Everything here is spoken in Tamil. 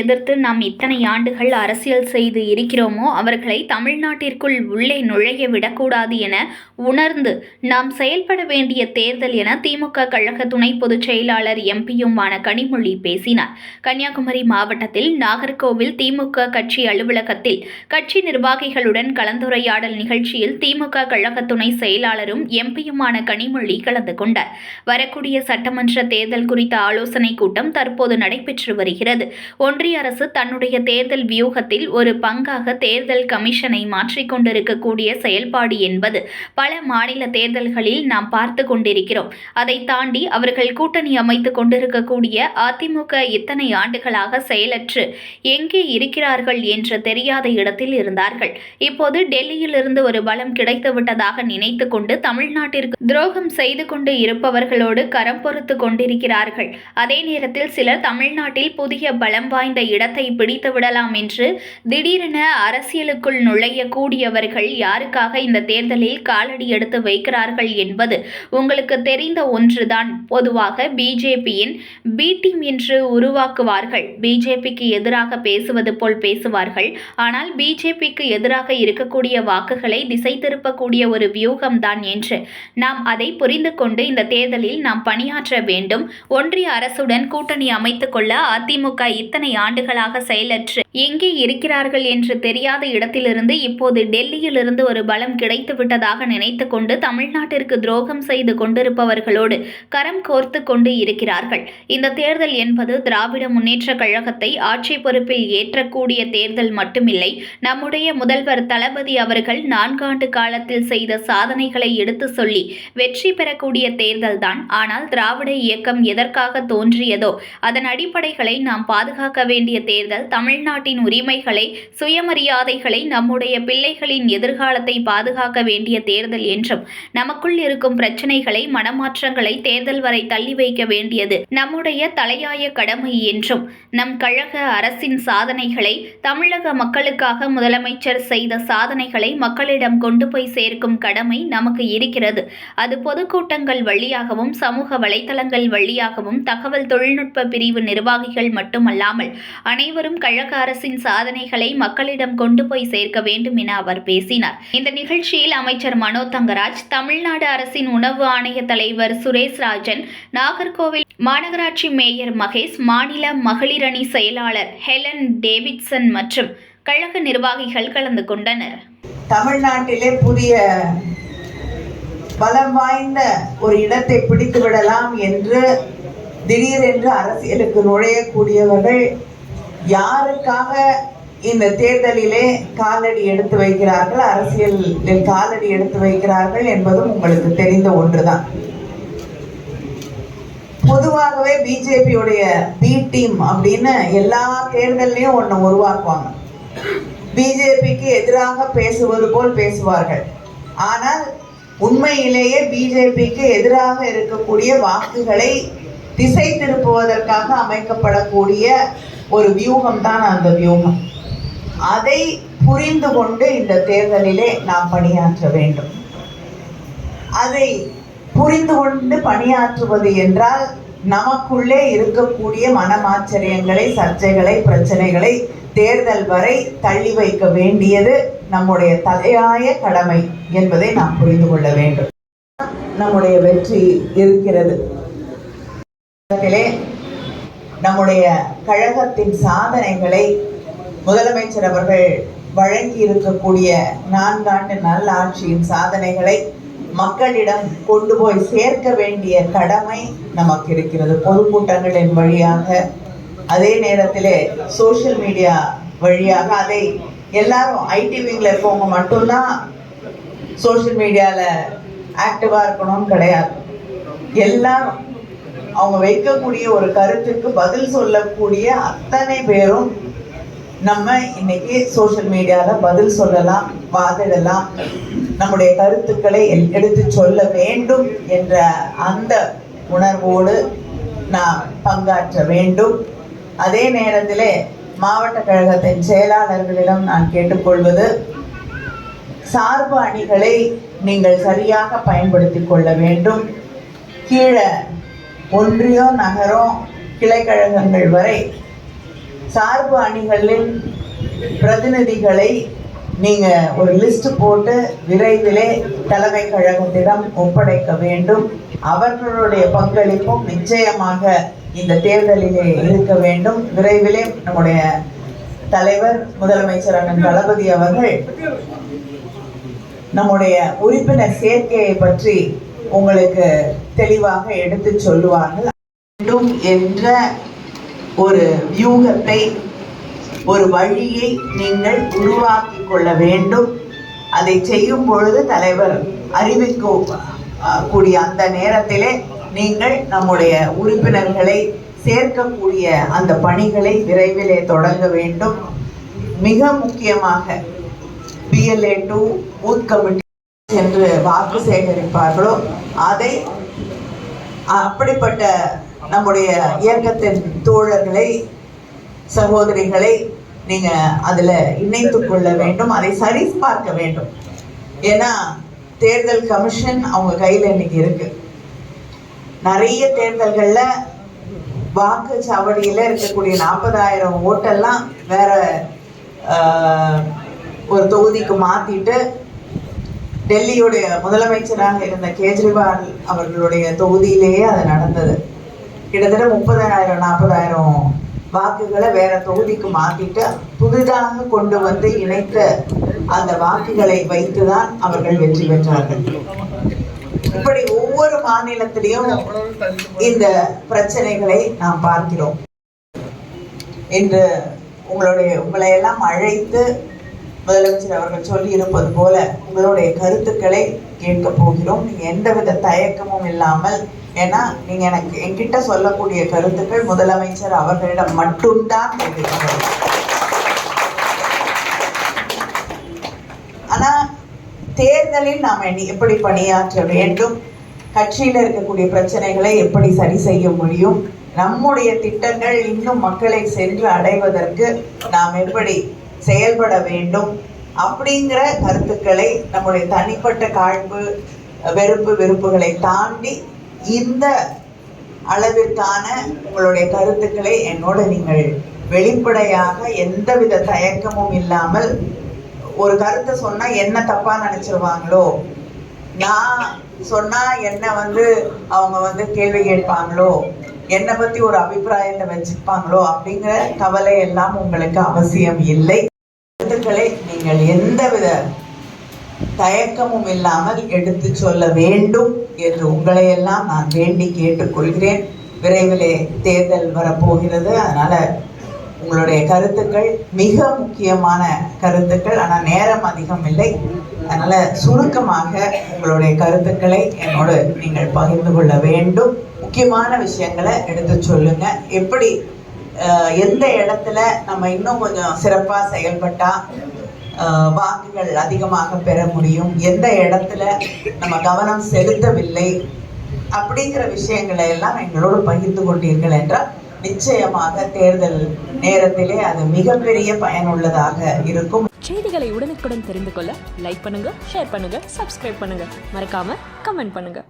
எதிர்த்து நாம் இத்தனை ஆண்டுகள் அரசியல் செய்து இருக்கிறோமோ அவர்களை தமிழ்நாட்டிற்குள் உள்ளே நுழைய விடக்கூடாது என உணர்ந்து நாம் செயல்பட வேண்டிய தேர்தல் என திமுக கழக துணை பொதுச் செயலாளர் எம்பியுமான கனிமொழி பேசினார். கன்னியாகுமரி மாவட்டத்தில் நாகர்கோவில் திமுக கட்சி அலுவலகத்தில் கட்சி நிர்வாகிகளுடன் கலந்துரையாடல் நிகழ்ச்சியில் திமுக கழக துணை செயலாளரும் எம்பியுமான கனிமொழி கலந்து கொண்டார். வரக்கூடிய சட்டமன்ற தேர்தல் குறித்த ஆலோசனை கூட்டம் தற்போது நடைபெற்று வருகிறது. ஒன்று ஒன்றிய அரசு தன்னுடைய தேர்தல் வியூகத்தில் ஒரு பங்காக தேர்தல் கமிஷனை மாற்றிக்கொண்டிருக்கக்கூடிய செயல்பாடு என்பது பல மாநில தேர்தல்களில் நாம் பார்த்து கொண்டிருக்கிறோம். அதை தாண்டி அவர்கள் கூட்டணி அமைத்துக் கொண்டிருக்கக்கூடிய அதிமுக இத்தனை ஆண்டுகளாக செயலற்று எங்கே இருக்கிறார்கள் என்று தெரியாத இடத்தில் இருந்தார்கள். இப்போது டெல்லியிலிருந்து ஒரு பலம் கிடைத்துவிட்டதாக நினைத்து கொண்டு தமிழ்நாட்டிற்கு துரோகம் செய்து கொண்டு இருப்பவர்களோடு கரம் பொறுத்து கொண்டிருக்கிறார்கள். அதே நேரத்தில் சிலர் தமிழ்நாட்டில் புதிய பலம் வாய்ந்த இடத்தை பிடித்து விடலாம் என்று திடீரென அரசியலுக்குள் நுழையக்கூடியவர்கள் யாருக்காக இந்த தேர்தலில் காலடி எடுத்து வைக்கிறார்கள் என்பது உங்களுக்கு தெரிந்த ஒன்றுதான். பொதுவாக பிஜேபியின் பி டீம் என்று உருவாக்குவார்கள். பிஜேபிக்கு எதிராக பேசுவது போல் பேசுவார்கள். ஆனால் பிஜேபிக்கு எதிராக இருக்கக்கூடிய வாக்குகளை திசை திருப்பக்கூடிய ஒரு வியூகம்தான் என்று நாம் அதை புரிந்து கொண்டு இந்த தேர்தலில் நாம் பணியாற்ற வேண்டும். ஒன்றிய அரசுடன் கூட்டணி அமைத்துக் கொள்ள அதிமுக இத்தனை ஆண்டுகளாக செயலற்று எங்கே இருக்கிறார்கள் என்று தெரியாத இடத்திலிருந்து இப்போது டெல்லியிலிருந்து ஒரு பலம் கிடைத்து விட்டதாக நினைத்து கொண்டு தமிழ்நாட்டிற்கு துரோகம் செய்து கொண்டிருப்பவர்களோடு கரம் கோர்த்து கொண்டு இருக்கிறார்கள். இந்த தேர்தல் என்பது திராவிட முன்னேற்ற கழகத்தை ஆட்சி பொறுப்பில் ஏற்றக்கூடிய தேர்தல் மட்டுமில்லை. நம்முடைய முதல்வர் தளபதி அவர்கள் நான்காண்டு காலத்தில் செய்த சாதனைகளை எடுத்து சொல்லி வெற்றி பெறக்கூடிய தேர்தல்தான் ஆனால் திராவிட இயக்கம் எதற்காக தோன்றியதோ அதன் அடிப்படைகளை நாம் பாதுகாக்க வேண்டிய தேர்தல் தமிழ்நாட்டின் உரிமைகளை சுயமரியாதைகளை நம்முடைய பிள்ளைகளின் எதிர்காலத்தை பாதுகாக்க வேண்டிய தேர்தல் என்றும் நமக்குள் இருக்கும் பிரச்சனைகளை மனமாற்றங்களை தேர்தல் வரை தள்ளி வைக்க வேண்டியது நம்முடைய தலையாய கடமை என்றும் நம் கழக அரசின் சாதனைகளை தமிழக மக்களுக்காக முதலமைச்சர் செய்த சாதனைகளை மக்களிடம் கொண்டு போய் சேர்க்கும் கடமை நமக்கு இருக்கிறது. அது பொதுக்கூட்டங்கள் வழியாகவும் சமூக வலைதளங்கள் வழியாகவும் தகவல் தொழில்நுட்ப பிரிவு நிர்வாகிகள் மட்டுமல்லாமல் அனைவரும் கழக அரசின் சாதனைகளை மக்களிடம் கொண்டு போய் சேர்க்க வேண்டும் என அவர் பேசினார். இந்த நிகழ்ச்சியில் அமைச்சர் மனோ தங்கராஜ் தமிழ்நாடு அரசின் உணவு ஆணைய தலைவர் சுரேஷ் ராஜன் நாகர்கோவில் மாநகராட்சி மேயர் மகேஷ் மாநில மகளிரணி செயலாளர் ஹெலன் டேவிட்சன் மற்றும் கழக நிர்வாகிகள் கலந்து கொண்டனர். தமிழ்நாட்டிலே புதிய பலம் வாய்ந்த ஒரு இடத்தை பிடித்து விடலாம் என்று திடீரென்று அரசியலுக்கு நுழையக்கூடியவர்கள் யாருக்காக இந்த தேர்தலிலே காலடி எடுத்து வைக்கிறார்கள்? அரசியலில் காலடி எடுத்து வைக்கிறார்கள் என்பதும் உங்களுக்கு தெரிந்த ஒன்றுதான். பொதுவாகவே பிஜேபியுடைய பி டீம் அப்படின்னு எல்லா தேர்தல்லையும் ஒன்று உருவாக்குவாங்க. பிஜேபிக்கு எதிராக பேசுவது போல் பேசுவார்கள். ஆனால் உண்மையிலேயே பிஜேபிக்கு எதிராக இருக்கக்கூடிய வாக்குகளை திசை திருப்புவதற்காக அமைக்கப்படக்கூடிய ஒரு வியூகம் தான் அந்த வியூகம். அதை புரிந்து கொண்டு இந்த தேர்தலிலே நாம் பணியாற்ற வேண்டும். அதை புரிந்து கொண்டு பணியாற்றுவது என்றால் நமக்குள்ளே இருக்கக்கூடிய மனமாச்சரியங்களை சர்ச்சைகளை பிரச்சனைகளை தேர்தல் வரை தள்ளி வைக்க வேண்டியது நம்முடைய தலையாய கடமை என்பதை நாம் புரிந்து கொள்ள வேண்டும். நம்முடைய வெற்றி இருக்கிறது. நம்முடைய கழகத்தின் சாதனைகளை முதலமைச்சர் அவர்கள் வழங்கி இருக்கக்கூடிய நான்காண்டு நல்ல ஆட்சியின் சாதனைகளை மக்களிடம் கொண்டு போய் சேர்க்க வேண்டிய கடமை நமக்கு இருக்கிறது. பொதுக்கூட்டங்களின் வழியாக அதே நேரத்திலே சோஷியல் மீடியா வழியாக அதை எல்லாரும் ஐடி விங்கில் இருக்கவங்க மட்டும்தான் சோஷியல் மீடியாவில் ஆக்டிவாக இருக்கணும்னு கிடையாது. எல்லாரும் அவங்க வைக்கக்கூடிய ஒரு கருத்துக்கு பதில் சொல்லக்கூடிய அத்தனை பேரும் நம்ம இன்னைக்கு சோஷியல் மீடியாவில் பதில் சொல்லலாம் வாதிடலாம். நம்முடைய கருத்துக்களை எடுத்து எடுத்துச் சொல்ல வேண்டும் என்ற அந்த உணர்வோடு நாம் பங்காற்ற வேண்டும். அதே நேரத்திலே மாவட்ட கழகத்தின் செயலாளர்களிடம் நான் கேட்டுக்கொள்வது சார்பு அணிகளை நீங்கள் சரியாக பயன்படுத்திக் கொள்ள வேண்டும். கீழே ஒன்றியம் நகரம் கிளைக்கழகங்கள் வரை சார்பு அணிகளின் பிரதிநிதிகளை நீங்கள் ஒரு லிஸ்ட் போட்டு விரைவிலே தலைமை கழகத்திடம் ஒப்படைக்க வேண்டும். அவர்களுடைய பங்களிப்பும் நிச்சயமாக இந்த தேர்தலிலே இருக்க வேண்டும். விரைவிலே நம்முடைய தலைவர் முதலமைச்சர் அண்ணன் தளபதி அவர்கள் நம்முடைய உறுப்பினர் சேர்க்கையை பற்றி உங்களுக்கு தெளிவாக எடுத்து சொல்லுவார்கள். வேண்டும் என்ற ஒரு வியூகத்தை ஒரு வழியை நீங்கள் உருவாக்கி கொள்ள வேண்டும். அதை செய்யும் பொழுது தலைவர் அறிவிக்க கூடிய அந்த நேரத்திலே நீங்கள் நம்முடைய உறுப்பினர்களை சேர்க்கக்கூடிய அந்த பணிகளை விரைவிலே தொடங்க வேண்டும். மிக முக்கியமாக பிஎல்ஏ டூ பூத் கமிட்டி சென்று வாக்கு சேகரிப்பார்களோ அதை அப்படிப்பட்ட நம்முடைய இயக்கத்தின் தோழர்களை சகோதரிகளை நீங்க அதுல இணைத்து கொள்ள வேண்டும் அதை சரி பார்க்க வேண்டும். ஏன்னா தேர்தல் கமிஷன் அவங்க கையில இன்னைக்கு இருக்கு. நிறைய தேர்தல்கள்ல வாக்குச்சாவடியில இருக்கக்கூடிய நாற்பதாயிரம் ஓட்டெல்லாம் வேற ஒரு தொகுதிக்கு மாத்திட்டு டெல்லியுடைய முதலமைச்சராக இருந்த கேஜ்ரிவால் அவர்களுடைய தொகுதியிலேயே அது நடந்தது. கிட்டத்தட்ட முப்பதாயிரம் நாற்பதாயிரம் வாக்குகளை வேற தொகுதிக்கு மாத்திட்டு புதிதாக கொண்டு வந்து இணைத்த அந்த வாக்குகளை வைத்துதான் அவர்கள் வெற்றி பெற்றார்கள். இப்படி ஒவ்வொரு மாநிலத்திலையும் இந்த பிரச்சனைகளை நாம் பார்க்கிறோம். இன்று உங்களுடைய உங்களை எல்லாம் அழைத்து முதலமைச்சர் அவர்கள் சொல்லி இருப்பது போல உங்களுடைய கருத்துக்களை கேட்க போகிறோம். எந்த எந்தவித தயக்கமும் இல்லாமல் ஏன்னா நீங்க எனக்கு என்கிட்ட சொல்லக்கூடிய கருத்துக்கள் முதலமைச்சர் அவர்களிடம் மட்டும்தான் கேட்கிறீர்கள் ஆனா தேர்தலில் நாம் எப்படி பணியாற்ற வேண்டும்? கட்சியில இருக்கக்கூடிய பிரச்சனைகளை எப்படி சரி செய்ய முடியும்? நம்முடைய திட்டங்கள் இன்னும் மக்களை சென்று அடைவதற்கு நாம் எப்படி செயல்பட வேண்டும் அப்படிங்கிற கருத்துக்களை நம்முடைய தனிப்பட்ட காழ்ப்பு வெறுப்பு வெறுப்புகளை தாண்டி இந்த அளவிற்கான உங்களுடைய கருத்துக்களை என்னோட நீங்கள் வெளிப்படையாக எந்தவித தயக்கமும் இல்லாமல் ஒரு கருத்தை சொன்னா என்ன தப்பா நினைச்சிருவாங்களோ? நான் சொன்னா என்ன வந்து அவங்க வந்து கேள்வி கேட்பாங்களோ? என்னை பத்தி ஒரு அபிப்பிராயத்தை வச்சுப்பாங்களோ? அப்படிங்கிற கவலை எல்லாம் உங்களுக்கு அவசியம் இல்லை. கருத்துக்களை நீங்கள் எந்தவித தயக்கமும் இல்லாமல் எடுத்து சொல்ல வேண்டும் என்று உங்களை எல்லாம் நான் வேண்டி கேட்டுக்கொள்கிறேன். விரைவிலே தேர்தல் வரப்போகிறது. அதனால உங்களுடைய கருத்துக்கள் மிக முக்கியமான கருத்துக்கள் ஆனால் நேரம் அதிகம் இல்லை. அதனால சுருக்கமாக உங்களுடைய கருத்துக்களை என்னோடு நீங்கள் பகிர்ந்து கொள்ள வேண்டும். முக்கியமான விஷயங்களை எடுத்து சொல்லுங்க. எப்படி எந்த இடத்துல நம்ம இன்னும் கொஞ்சம் சிறப்பாக செயல்பட்டால் வாக்குகள் அதிகமாக பெற முடியும் எந்த இடத்துல நம்ம கவனம் செலுத்தவில்லை அப்படிங்கிற விஷயங்களை எல்லாம் எங்களோடு பகிர்ந்து கொண்டீர்கள் என்றால் நிச்சயமாக தேர்தல் நேரத்திலே அது மிகப்பெரிய பயனுள்ளதாக இருக்கும். செய்திகளை உடனுக்குடன் தெரிந்து கொள்ள லைக் பண்ணுங்க ஷேர் பண்ணுங்க சப்ஸ்கிரைப் பண்ணுங்க. மறக்காம கமெண்ட் பண்ணுங்க.